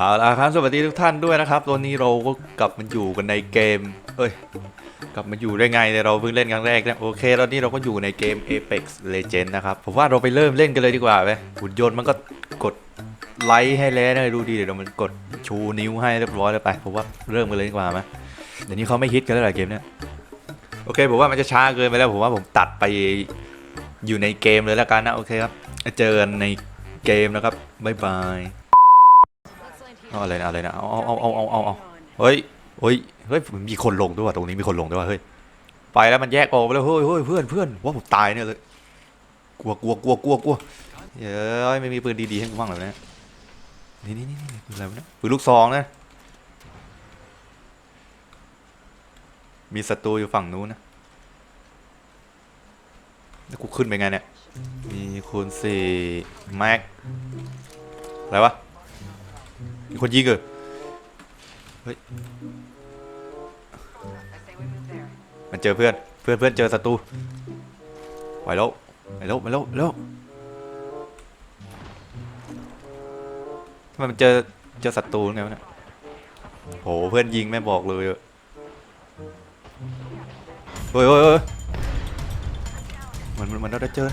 เอาละครับสวัสดีทุกท่านด้วยนะครับตอนนี้เราก็กลับมาอยู่กันในเกม เอ้ย กลับมาอยู่ได้ไงเนี่ยเราเพิ่งเล่นครั้งแรกนะโอเคตอนนี้เราก็อยู่ในเกม Apex Legend นะครับผมว่าเราไปเริ่มเล่นกันเลยดีกว่าไหมหุ่นยนต์มันก็กดไลค์ให้แล้วนะดูดีเดี๋ยวมันกดชูนิ้วให้เรียบร้อยแล้วไปผมว่าเริ่มกันเลยดีกว่าไหมเดี๋ยวนี้เขาไม่ฮิตกันแล้วเหรอเกมเนี้ยโอเคผมว่ามันจะช้าเกินไปแล้วผมว่าผมตัดไปอยู่ในเกมเลยแล้วกันนะโอเคครับเจอกันในเกมนะครับบ๊ายบาย เอาอะไรนะอะไรนะเอาเอาเอาเอาเอาเอาเฮ้ยเฮ้ยเฮ้ยมีคนลงด้วยว่ะตรงนี้มีคนลงด้วยว่ะเฮ้ยไปแล้วมันแยกออกไปแล้วเฮ้ยเฮ้ยเพื่อนเพื่อนว่าผมตายเนี่ยเลยกลัวกลัวกลัวกลัวกลัวเฮ้ยไม่มีปืนดีๆให้กูบ้างเลยนะนี่นี่นี่นี่ปืนอะไรวะเนี่ยปืนลูกซองนะมีศัตรูอยู่ฝั่งนู้นนะแล้วกูขึ้นไปไงเนี่ยมีคูณสี่แม็กอะไรวะ มีคนยิงเหรอเฮ้ยมันเจอเพื่อน เพื่อนเพื่อนเจอศัตรูไปแล้วไปแล้วไปแล้วแล้วทำไมมันเจอเจอศัตรูไงวะเนี่ยโหเพื่อนยิงไม่บอกเลยอะเฮ้ยเฮ้ยเฮ้ยมันมันมันได้เจอ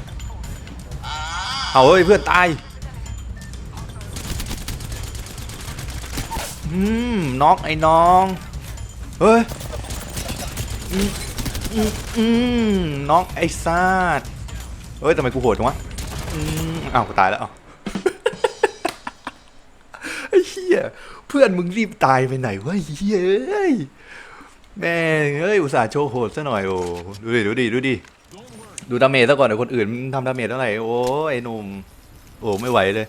เอาเฮ้ยเพื่อนตาย อืมน็อกไอ้น้อง เฮ้ยอืมอืมอืมน็อกไอ้ซาดเฮ้ยทำไมกูโหดจังวะอืมอ้าวกูตายแล้วอ้าว ไอ้เหี้ยเพื่อนมึงรีบตายไปไหนวะไอ้เหี้ยเอ้ยแม่งเอ้ยอุตส่าห์โชว์โหดซะหน่อยโอ้ดูดิดูดิดูดิดูดาเมจซะก่อนเดี๋ยวคนอื่นมึงทำดาเมจเท่าไหร่โอ้ยไอ้หนุ่มโอ้ไม่ไหวเลย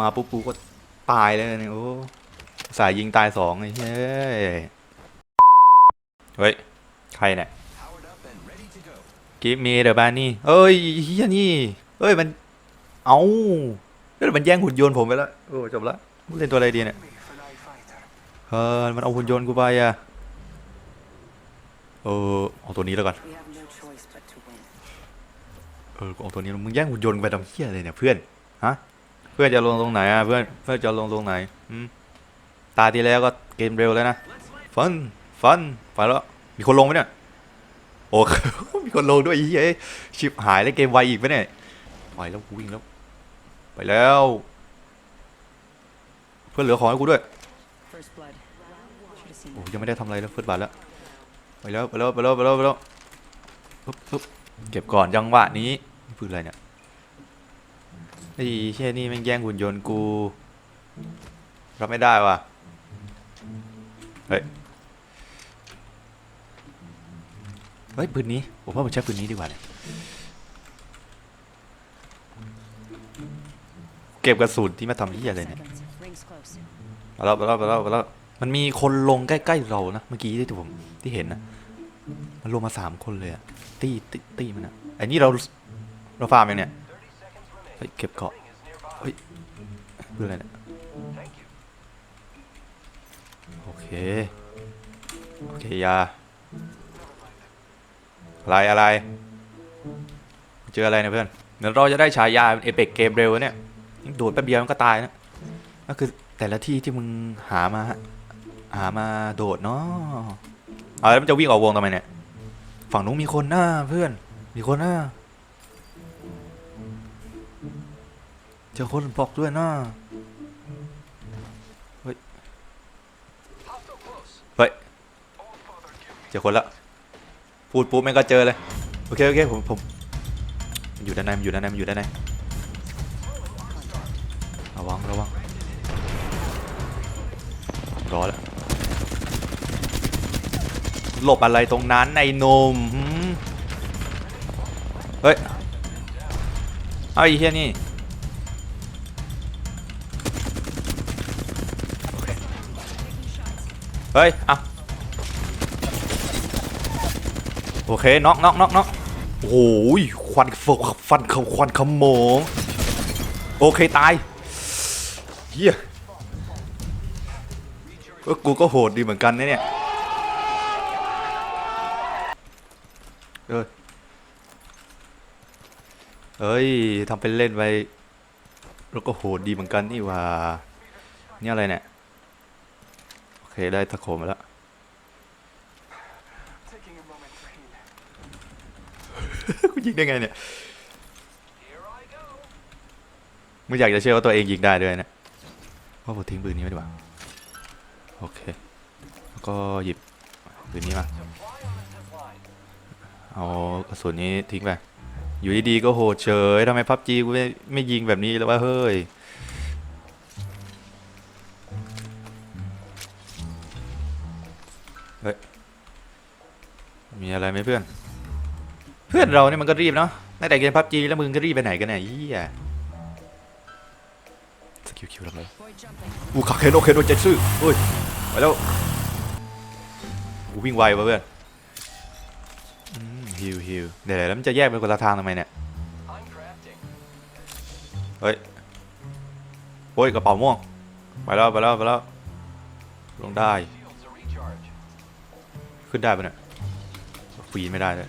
มาปุ๊บกูก็ตายเลยเนี่ยโอ้ สายยิงตายสองไอ้เฮ้ย เฮ้ย ใครเนี่ยกิฟมีเดอะบานี่เอ้ยเฮียนี่ เอ้ยมัน เอาแล้วมันแย่งหุ่นยนต์ผมไปแล้วโอ้จบละเล่นตัวอะไรดีเนี่ยเออมันเอาหุ่นยนต์กูไปอะเออเอาตัวนี้แล้วกันเออเอาตัวนี้มึงแย่งหุ่นยนต์ไปทำเฮียอะไรเนี่ยเพื่อนฮะเพื่อนจะลงตรงไหนอะเพื่อนเพื่อนจะลงตรงไหนอืม ตาที่แล้วก็เกมเร็วแล้วนะ ฟัน ฟันไปแล้ว มีคนลงไหมเนี่ย โอ้ มีคนลงด้วยไอ้เหี้ยชิบหายแล้วเกมไวอีกไหมเนี่ยไปแล้วกูวิ่งแล้ว ไปแล้ว เพื่อนเหลือของให้กูด้วย โอ้ยังไม่ได้ทำอะไรเลยเพื่อนบาทแล้ว ไปแล้วไปแล้วไปแล้วไปแล้วไปแล้วปึ๊บปึ๊บเก็บก่อนจังหวะนี้นี่ปืนอะไรเนี่ยไอ้เชี่ยนี่ม่งแย่งหุ่นยนต์กูรับไม่ได้ว่ะ เฮ้ย เฮ้ยปืนนี้ ผมว่าผมใช้ปืนนี้ดีกว่าเนี่ยเก็บกระสุนที่มาทำที่อะไรเนี่ย seconds. Rings close. ไปแล้วไปแล้วไปแล้วไปแล้วมันมีคนลงใกล้ๆเรานะเมื่อกี้ที่ผมที่เห็นนะมันลงมาสามคนเลยอะตีตีตีมันอะไอ้นี่เราเราฟาร์มยังเนี่ยเฮ้ยเก็บเกาะเฮ้ยเพื่ออะไรเนี่ย โอเค โอเคยาอะไรอะไร เจออะไรนะเพื่อนเดี๋ยวเราจะได้ฉายาเอเปกเกมเร็วเนี่ยโดดแป๊บเดียวมันก็ตายนะก็คือแต่ละที่ที่มึงหามา หามาโดดเนาะเอาแล้วมันจะวิ่งออกวงทำไมเนี่ย ฝั่งนู้นมีคนหน้าเพื่อน มีคนหน้าเจอคนบอกด้วยน้าเฮ้ย เฮ้ย เจอคนละพูดปุ๊บแม่งก็เจอเลยโอเคโอเคผมผมมันอยู่ด้านในมันอยู่ด้านในมันอยู่ด้านในระวังระวังรอแล้วหลบอะไรตรงนั้นไอ้นมหืมเฮ้ยเอาไอ้เฮียนี่เฮ้ยอะ โอเคน็อกน็อกน็อกน็อกโอ้โหควันฟฟันขควันขโมงโอเคตายเฮียเออกูก็โหดดีเหมือนกันนะเนี่ยเออเฮ้ยทำเป็นเล่นไปแล้วก็โหดดีเหมือนกันนี่ว่านี่อะไรเนี่ย โอเค ได้ตะโขมมาแล้ว กูยิงได้ไงเนี่ยไม่อยากจะเชื่อว่าตัวเองยิงได้ด้วยนะว่าผมทิ้งปืนนี้ไว้ดีกว่าโอเคแล้วก็หยิบปืนนี้มาเอากระสุนนี้ทิ้งไปอยู่ดีๆก็โหดเฉยทำไมพับจีกูไม่ไม่ยิงแบบนี้แล้ววะเฮ้ยเฮ้ยมีอะไรไหมเพื่อน พื่อนเราเนี่ยมันก็รีบเนาะตั้งแต่เกมพับจีแล้วมึงก็รีบไปไหนกันเนี่ยเยี่อะสกิลคิวทำอะไร Void jumping. อูคาเคนโอเคนโอเจตซึเฮ้ยไปแล้วอูวิ่งไววะเพื่อนฮิวฮิวเดี๋ยวแล้วมันจะแยกเป็นคนละทางทำไมเนี่ย เฮ้ยโอ้ยกระเป๋าม่วง ไปแล้วไปแล้วไปแล้ว ลงได้ ขึ้นได้ปะเนี่ยปีนไม่ได้เลย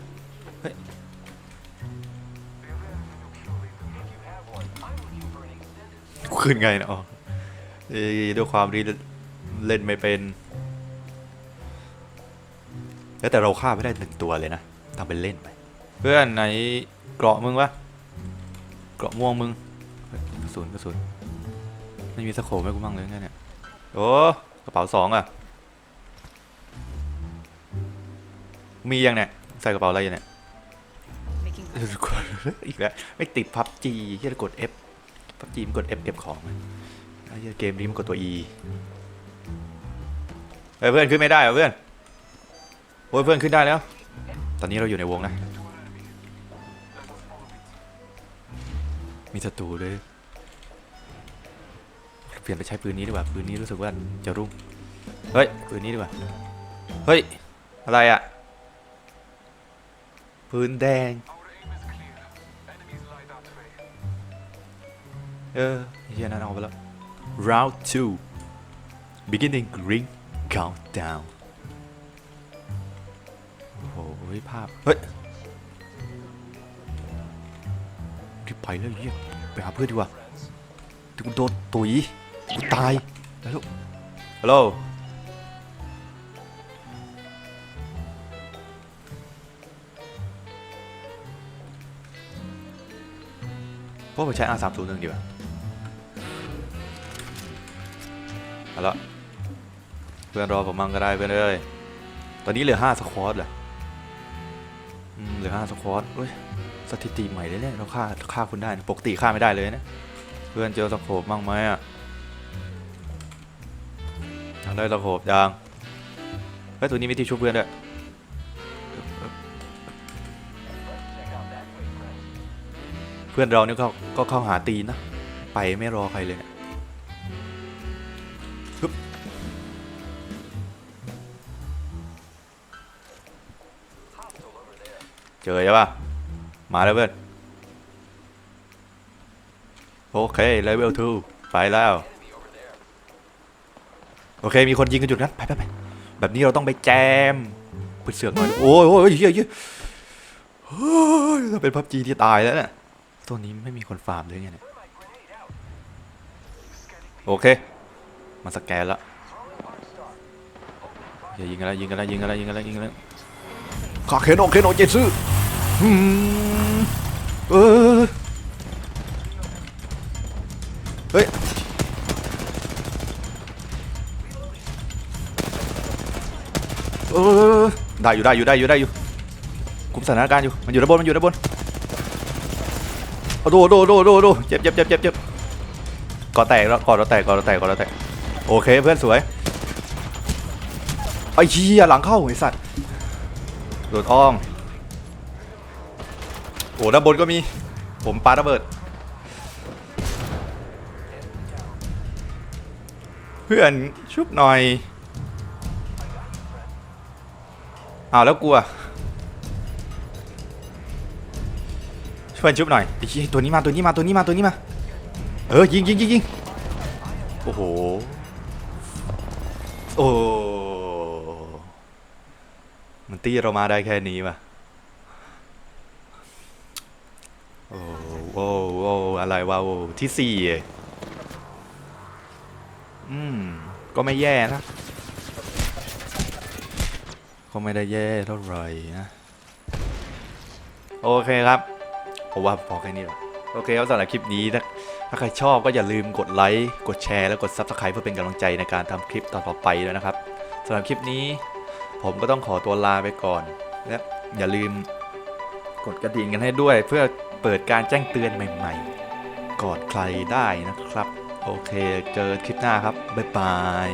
ขึ้นไงเนาะอ๋อเอ้ยด้วยความที่เล่นไม่เป็น แล้วแต่เราฆ่าไม่ได้หนึ่งตัวเลยนะทำเป็นเล่นไป เพื่อนไหนเกราะมึงวะ เกราะม่วงมึงเฮ้ยกระสุนกระสุนไม่มีสโคปให้กูมั่งเลยไงเนี่ย โอ้กระเป๋าสองอะ มียังเนี่ย ใส่กระเป๋าอะไรอยู่เนี่ย Making อีกแล้ว ไม่ติดพับจีที่จะกด F พับจีมกด F เก็บของมันไอ้เหี้ยเกมนี้มันกดตัว E เฮ้ยเพื่อนขึ้นไม่ได้เหรอเพื่อนโอ้ยเพื่อนขึ้นได้แล้ว ตอนนี้เราอยู่ในวงนะ มีศัตรูด้วยเปลี่ยนไปใช้ปืนนี้ดีกว่า ปืนนี้รู้สึกว่าจะรุ่ง เฮ้ย ปืนนี้ดีกว่า เฮ้ย อะไรอะปืนแดง เออไอ้เฮียนั่นเอาไปแล้ว round two beginning ring countdown โอ้โหภาพ เฮ้ยรีบไปแล้วเฮียไปหาเพื่อนดีกว่าเดี๋ยวกูโดนตุ๋ยกูตายแล้วฮัลโหลพวกผมใช้ R301 ดีกว่า เอาละเพื่อนรอผมมั่งก็ได้เพื่อนเอ้ยตอนนี้เหลือ5สควอตเหรออืมเหลือ5สควอตเฮ้ยสถิติใหม่เลยเนี่ยเราฆ่าฆ่าคุณได้ปกติฆ่าไม่ได้เลยนะเพื่อนเจอสโคปมั่งไหมอะยังได้สโคปยังเฮ้ยตัวนี้มีที่ชุบเพื่อนด้วยเพื่อนเราเนี่ยก็ก็เข้าหาตีนนะไปไม่รอใครเลยเนี่ย ฮึบเจอใช่ปะมาแล้วเพื่อน โอเคเลเวล2ไปแล้ว โอเค มีคนยิงกันอยู่นไปไปไปแบบนี้เราต้องไปแจมไปเสือกหน่อย โอ้ยโอ้ยเฮียเยเฮ้ยเราเป็นพับจีที่ตายแล้วเนี่ยตัวนี้ไม่มีคนฟาร์มเลยเนี่ย โอเค มาสแกนแล้วอย่ายิงกันแล้วยิงกันแล้วยิงกันแล้วยิงกันแล้วยิงกันแล้วคาเคนโอกเคนโอกเจซึอืมเออเฮ้ยเออได้อยู่ได้อยู่ได้อยู่ได้อยู่คุมสถานการณ์อยู่มันอยู่ด้านบนมันอยู่ด้านบนเอาโดโดโดโดโดเจ็บเจ็บเจ็บเจ็บเจ็บก่อแตกแล้วก่อเราแตกก่อเราแตกก่อเราแตก โอเคเพื่อนสวยไอ้เหี้ยหลังเข้าไอ้สัตว์โดดอ้อมโอ้ด้านบนก็มี ผมปาระเบิด เพื่อนชุบหน่อยอ้าวแล้วกลัวช่วยชุบหน่อยไอ้เหี้ยตัวนี้มาตัวนี้มาตัวนี้มาตัวนี้มา เออยิงยิงยิงยิงโอ้โห โอ้ มันตีเรามาได้แค่นี้ป่ะ โอ้โอ้โอ้อะไรวะโอ้ที่สี่องอืม ก็ไม่แย่นะ ก็ไม่ได้แย่เท่าไหร่นะ โอเคครับผมว่าพอแค่นี้แหละโอเคครับสำหรับคลิปนี้ถ้า ถ้าใครชอบก็อย่าลืมกดไลค์ กดแชร์ และกด Subscribe เพื่อเป็นกำลังใจในการทำคลิปต่อๆไปด้วยนะครับสำหรับคลิปนี้ ผมก็ต้องขอตัวลาไปก่อน และอย่าลืมกดกระดิ่งกันให้ด้วยเพื่อเปิดการแจ้งเตือนใหม่ ๆ ก่อนใครได้นะครับ โอเค เจอคลิปหน้าครับ บ๊ายบาย